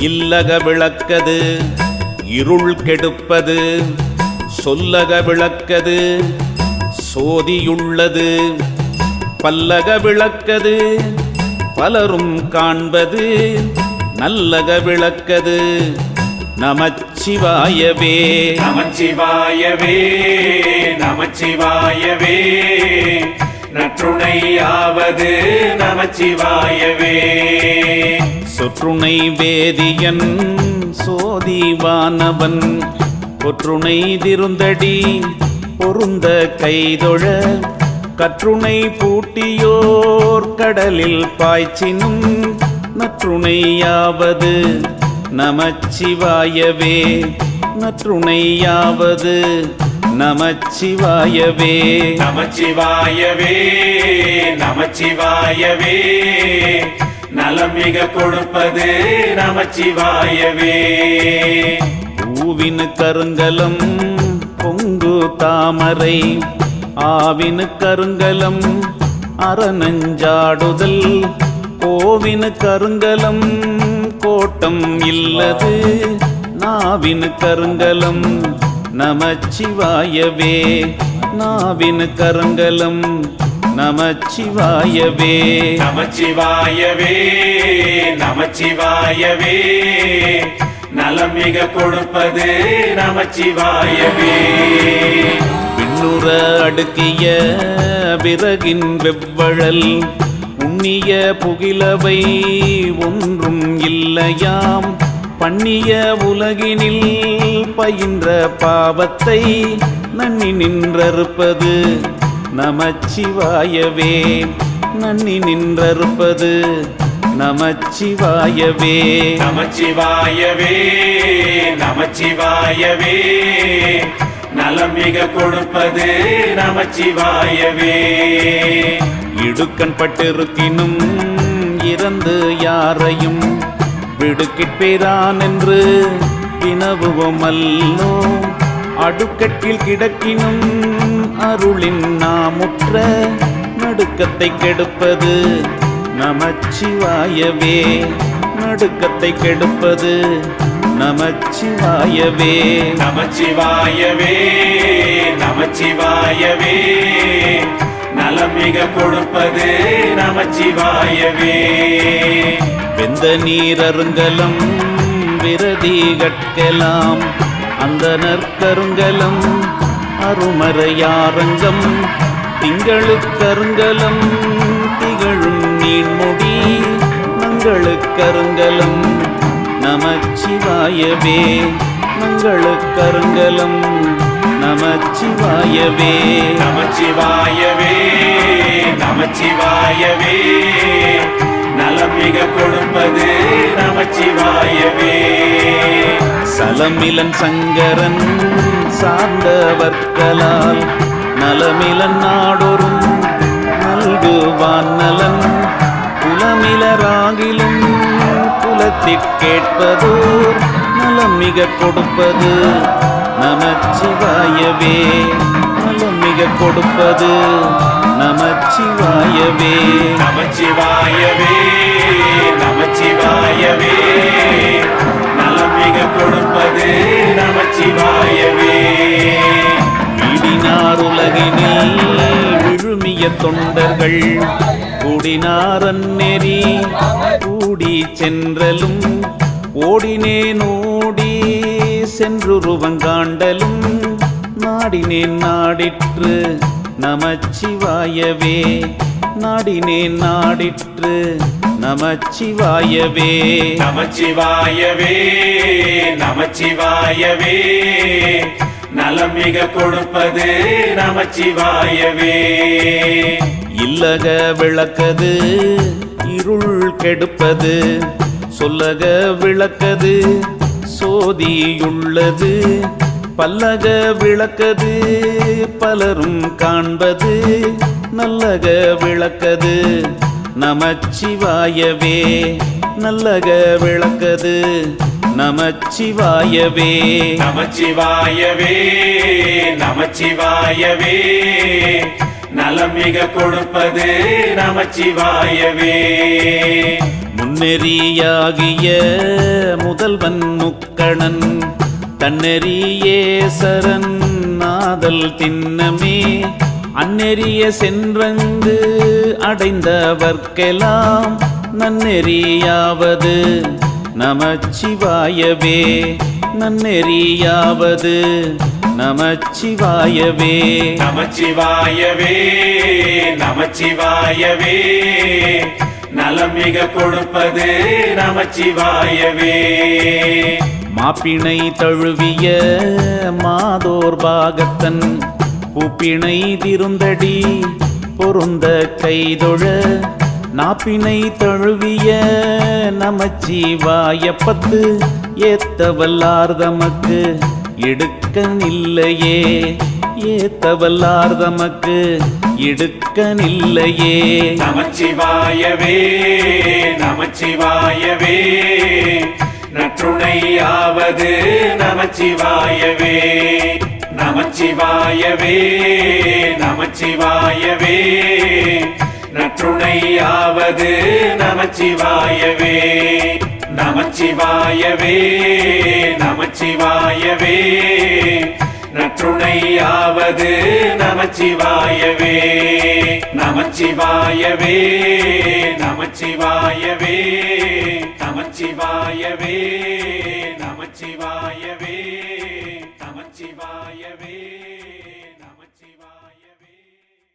இல்லக விளக்கது இருள் கெடுப்பது சொல்லக விளக்கது சோதியுள்ளது. பல்லக விளக்கது பலரும் காண்பது நல்லக விளக்கது. நமச்சிவாயவே. நமச்சிவாயவே நமச்சிவாயவே. நற்றுணையாவது நமச்சிவாயவே. சொற்றுணை வேதியன் சோதிவானவன். கொற்றுணை திருந்தடி பொருந்த கைதொழ. கற்றுணை பூட்டியோர் கடலில் பாய்ச்சினும் நற்றுணையாவது நமச்சிவாயவே. நற்றுணையாவது நமச்சிவாயவே. நமச்சிவாயவே நமச்சிவாயவே. நலமிக கொடுப்பது நமச்சிவாயவே. பூவினு கருங்கலம் பொங்கு தாமரை ஆவினு கருங்கலம் அறநஞ்சாடுதல். கோவினு கருங்கலம் கோட்டம் இல்லது. நாவினு கருங்கலம் நமச்சிவாயவே. நாவினு கருங்கலம் நமச்சிவாயவே. நமச்சிவாயவே நமச்சிவாயவே. நலம் மிக கொடுப்பது நமச்சிவாயவே. பின்னுற அடுக்கிய விறகின் வெவ்வழல் உண்ணிய புகிலவை ஒன்றும் இல்லையாம். பண்ணிய உலகினில் பயின்ற பாவத்தை நன்னி நின்றறுப்பது நமச்சிவாயவே. நன்னி நின்றறுப்பது நமச்சிவாயவே. நமச்சிவாயவே நமச்சிவாயவே. நலம் மிக கொடுப்பது நமச்சிவாயவே. இடுக்கண் பட்டிருக்கினும் இறந்து யாரையும் விடுக்கிற்பேரான் என்று வினவுவோம் அல்லோ. அடுக்கட்டில் கிடக்கினும் அருளின் நாமுற்ற நடுக்கத்தை கெடுப்பது. நமச்சிவாயவே நடுக்கத்தை கெடுப்பது. நமச்சிவாயவே. நமச்சிவாயவே நமச்சிவாயவே. நலம் மிக கொடுப்பது நமச்சிவாயவே. வெந்த நீரருங்கலம் விரதி கட்கலாம் அந்த நற்கருங்கலம் அருமறையாரங்கம். திங்களுக்கருங்கலம் திகழும் நீன்முடி மங்களுக்கருங்கலம் நமச்சிவாயவே. மங்களுக்கருங்கலம் நமச்சிவாயவே. நமச்சிவாயவே நமச்சிவாயவே. நலம் மிக கொடுப்பது நமச்சிவாயவே. சலமிலன் சங்கரன் சார்ந்தவர்களால் நலமிலன் நாடொரும் நல்குவான் நலன் குலமிலராகிலும் குலத்திற்கேட்பதோர் நலம் மிக கொடுப்பது நமச்சிவாயவே. நலம் மிக கொடுப்பது நமச்சிவாயவே. நமச்சிவாயவே. தொண்டர்கள் கூடினாரன் நெறி கூடி சென்றலும் ஓடினேன் ஓடி சென்றுருவங்காண்டலும் நாடினேன் நாடிற்று நமச்சிவாயவே நாடினேன் நாடிற்று நமச்சிவாயவே. நமச்சிவாயவே நமச்சிவாயவே. நலமிக கொடுப்பது நமச்சிவாயவே. இல்லக விளக்கது இருள் கெடுப்பது. சொல்லக விளக்கது சோதியுள்ளது. பல்லக விளக்கது பலரும் காண்பது. நல்லக விளக்கது நமச்சிவாயவே. நல்லக விளக்கது நமச்சிவாயவே. நமச்சிவாயவே நமச்சிவாயவே. நலம் மிக கொடுப்பது நமச்சிவாயவே. முன்னெறியாகிய முதல்வன் முக்கணன் தன்னெறியே சரண் நாதல் திண்ணமே அந்நெறிய சென்றங்கு அடைந்தவர்க்கெல்லாம் நன்னெறியாவது. நமச்சிவாயவே நன்னெறியாவது நமச்சிவாயவே. நமச்சிவாயவே நமச்சிவாயவே நலம் மிக கொடுப்பது நமச்சிவாயவே. மாப்பிணை தழுவிய மாதோர் பாகத்தன் பூப்பிணை திருந்தடி பொருந்த கைதொழ நாப்பினை தழுவிய நமச்சிவாய பத்து ஏத்தவல்லார் தமக்கு இடுக்கனில்லையே ஏத்தவல்லார் தமக்கு இடுக்கனில்லையே. நமச்சிவாயவே நமச்சிவாயவே நற்றுணையாவது நமச்சிவாயவே. நமச்சிவாயவே நமச்சிவாயவே நற்றுணையாவது நமச்சிவாயவே. நமச்சிவாயவே நமச்சிவாயவே. நற்றுணையாவது நமச்சிவாயவே. நமச்சிவாயவே நமச்சிவாயவே. நமச்சிவாயவே நமச்சிவாயவே. நமச்சிவாயவே.